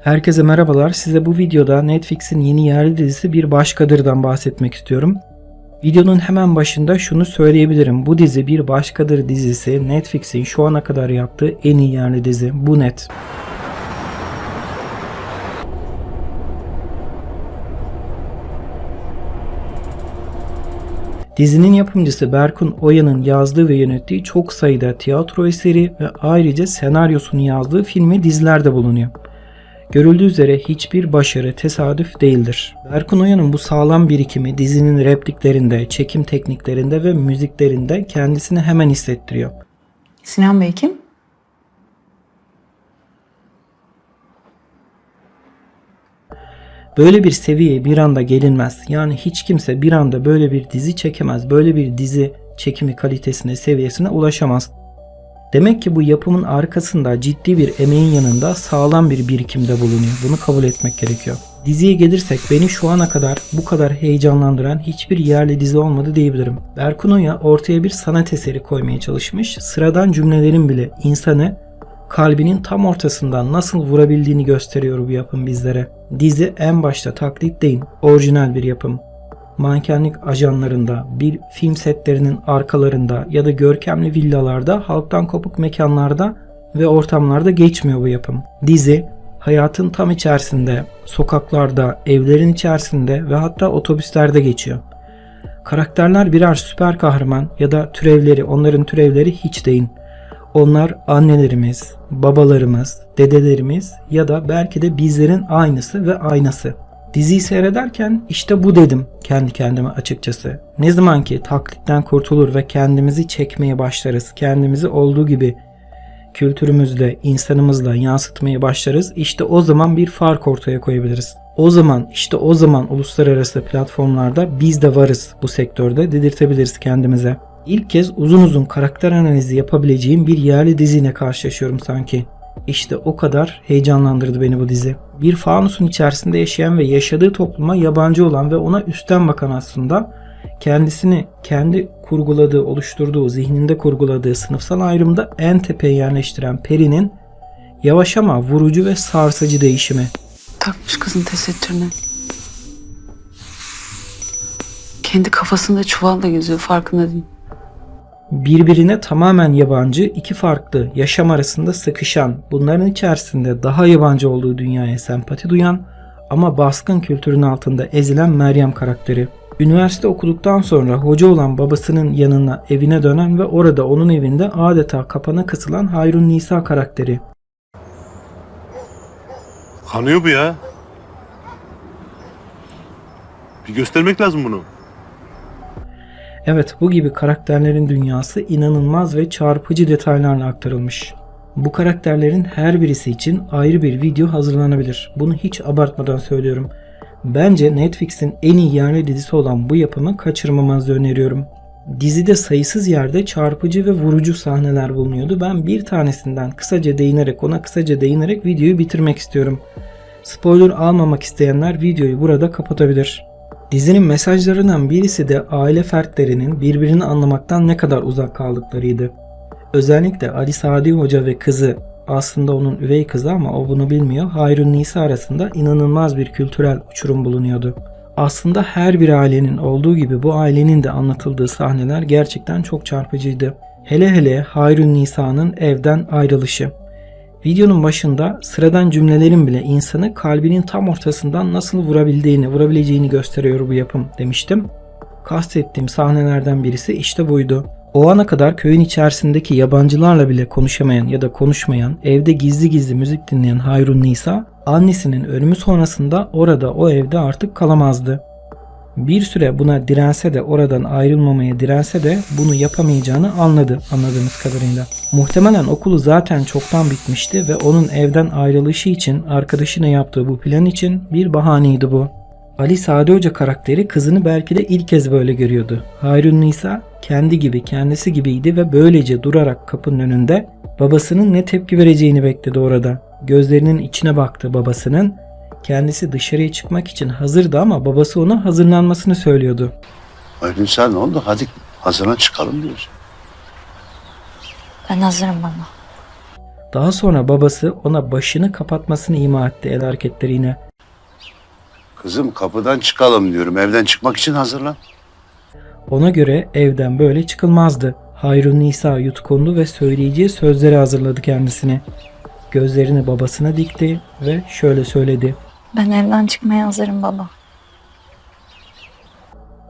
Herkese merhabalar. Size bu videoda Netflix'in yeni yerli dizisi Bir Başkadır'dan bahsetmek istiyorum. Videonun hemen başında şunu söyleyebilirim. Bu dizi Bir Başkadır dizisi Netflix'in şu ana kadar yaptığı en iyi yerli dizi. Bu net. Dizinin yapımcısı Berkun Oya'nın yazdığı ve yönettiği çok sayıda tiyatro eseri ve ayrıca senaryosunu yazdığı film ve dizilerde bulunuyor. Görüldüğü üzere hiçbir başarı tesadüf değildir. Berkun Oya'nın bu sağlam birikimi dizinin repliklerinde, çekim tekniklerinde ve müziklerinde kendisini hemen hissettiriyor. Sinan Bey kim? Böyle bir seviyeye bir anda gelinmez. Yani hiç kimse bir anda böyle bir dizi çekemez. Böyle bir dizi çekimi kalitesine, seviyesine ulaşamaz. Demek ki bu yapımın arkasında ciddi bir emeğin yanında sağlam bir birikimde bulunuyor. Bunu kabul etmek gerekiyor. Diziye gelirsek beni şu ana kadar bu kadar heyecanlandıran hiçbir yerli dizi olmadı diyebilirim. Berkun Oya ortaya bir sanat eseri koymaya çalışmış. Sıradan cümlelerin bile insanı kalbinin tam ortasından nasıl vurabildiğini gösteriyor bu yapım bizlere. Dizi en başta taklit değil, orijinal bir yapım. Mankenlik ajanlarında, bir film setlerinin arkalarında ya da görkemli villalarda, halktan kopuk mekanlarda ve ortamlarda geçmiyor bu yapım. Dizi hayatın tam içerisinde, sokaklarda, evlerin içerisinde ve hatta otobüslerde geçiyor. Karakterler birer süper kahraman ya da türevleri, onların türevleri hiç değil. Onlar annelerimiz, babalarımız, dedelerimiz ya da belki de bizlerin aynısı ve aynası. Diziyi seyrederken işte bu dedim kendi kendime açıkçası. Ne zaman ki taklitten kurtulur ve kendimizi çekmeye başlarız, kendimizi olduğu gibi kültürümüzle, insanımızla yansıtmaya başlarız. İşte o zaman bir fark ortaya koyabiliriz. O zaman işte o zaman uluslararası platformlarda biz de varız bu sektörde dedirtebiliriz kendimize. İlk kez uzun uzun karakter analizi yapabileceğim bir yerli diziyle karşılaşıyorum sanki. İşte o kadar heyecanlandırdı beni bu dizi. Bir fanusun içerisinde yaşayan ve yaşadığı topluma yabancı olan ve ona üstten bakan aslında kendisini kendi kurguladığı, oluşturduğu, zihninde kurguladığı sınıfsal ayrımda en tepeye yerleştiren Peri'nin yavaş ama vurucu ve sarsıcı değişimi. Takmış kızın tesettürünü. Kendi kafasında çuvalla geziyor farkında değil. Birbirine tamamen yabancı iki farklı yaşam arasında sıkışan, bunların içerisinde daha yabancı olduğu dünyaya sempati duyan ama baskın kültürün altında ezilen Meryem karakteri. Üniversite okuduktan sonra hoca olan babasının yanına evine dönen ve orada onun evinde adeta kapana kısılan Hayrun Nisa karakteri. Kanıyor bu ya. Bir göstermek lazım bunu. Evet bu gibi karakterlerin dünyası inanılmaz ve çarpıcı detaylarla aktarılmış. Bu karakterlerin her birisi için ayrı bir video hazırlanabilir. Bunu hiç abartmadan söylüyorum. Bence Netflix'in en iyi yerli dizisi olan bu yapımı kaçırmamanızı öneriyorum. Dizide sayısız yerde çarpıcı ve vurucu sahneler bulunuyordu. Ben bir tanesinden kısaca değinerek ona kısaca değinerek videoyu bitirmek istiyorum. Spoiler almamak isteyenler videoyu burada kapatabilir. Dizinin mesajlarından birisi de aile fertlerinin birbirini anlamaktan ne kadar uzak kaldıklarıydı. Özellikle Ali Sadi Hoca ve kızı aslında onun üvey kızı ama o bunu bilmiyor. Hayrun Nisa arasında inanılmaz bir kültürel uçurum bulunuyordu. Aslında her bir ailenin olduğu gibi bu ailenin de anlatıldığı sahneler gerçekten çok çarpıcıydı. Hele hele Hayrun Nisa'nın evden ayrılışı. Videonun başında sıradan cümlelerin bile insanı kalbinin tam ortasından nasıl vurabildiğini, vurabileceğini gösteriyor bu yapım demiştim. Kastettiğim sahnelerden birisi işte buydu. O ana kadar köyün içerisindeki yabancılarla bile konuşamayan ya da konuşmayan, evde gizli gizli müzik dinleyen Hayrun Nisa, annesinin ölümü sonrasında orada o evde artık kalamazdı. Bir süre buna dirense de oradan ayrılmamaya dirense de bunu yapamayacağını anladı anladığımız kadarıyla. Muhtemelen okulu zaten çoktan bitmişti ve onun evden ayrılışı için arkadaşına yaptığı bu plan için bir bahaneydi bu. Ali Sadi Hoca karakteri kızını belki de ilk kez böyle görüyordu. Hayrun Nisa kendi gibi kendisi gibiydi ve böylece durarak kapının önünde babasının ne tepki vereceğini bekledi orada. Gözlerinin içine baktı babasının. Kendisi dışarıya çıkmak için hazırdı ama babası ona hazırlanmasını söylüyordu. Aylin sen ne oldu? Hadi hazırlan çıkalım diyoruz. Ben hazırım baba. Daha sonra babası ona başını kapatmasını ima etti el hareketleriyle. Kızım kapıdan çıkalım diyorum. Evden çıkmak için hazırlan. Ona göre evden böyle çıkılmazdı. Hayrun Nisa yutkundu ve söyleyeceği sözleri hazırladı kendisine. Gözlerini babasına dikti ve şöyle söyledi. Ben evden çıkmaya hazırım baba.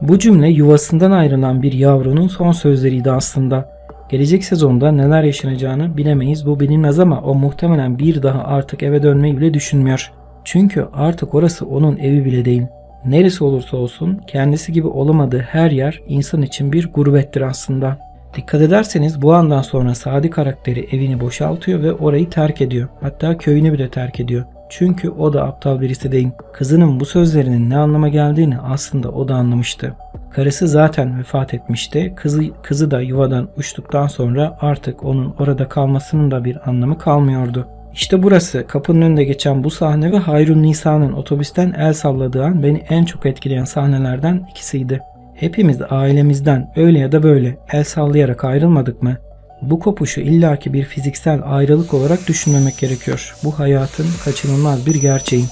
Bu cümle yuvasından ayrılan bir yavrunun son sözleriydi aslında. Gelecek sezonda neler yaşanacağını bilemeyiz bu bilinmez ama o muhtemelen bir daha artık eve dönmeyi bile düşünmüyor. Çünkü artık orası onun evi bile değil. Neresi olursa olsun kendisi gibi olamadığı her yer insan için bir gurbettir aslında. Dikkat ederseniz bu andan sonra Sadi karakteri evini boşaltıyor ve orayı terk ediyor. Hatta köyünü bile terk ediyor. Çünkü o da aptal birisi değil. Kızının bu sözlerinin ne anlama geldiğini aslında o da anlamıştı. Karısı zaten vefat etmişti. Kızı, kızı da yuvadan uçtuktan sonra artık onun orada kalmasının da bir anlamı kalmıyordu. İşte burası kapının önünde geçen bu sahne ve Hayrun Nisa'nın otobüsten el salladığı an beni en çok etkileyen sahnelerden ikisiydi. Hepimiz ailemizden öyle ya da böyle el sallayarak ayrılmadık mı? Bu kopuşu illaki bir fiziksel ayrılık olarak düşünmemek gerekiyor. Bu hayatın kaçınılmaz bir gerçeği.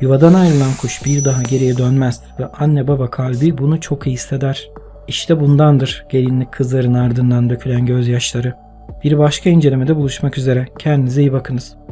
Yuvadan ayrılan kuş bir daha geriye dönmez ve anne baba kalbi bunu çok iyi hisseder. İşte bundandır gelinlik kızların ardından dökülen gözyaşları. Bir başka incelemede buluşmak üzere. Kendinize iyi bakınız.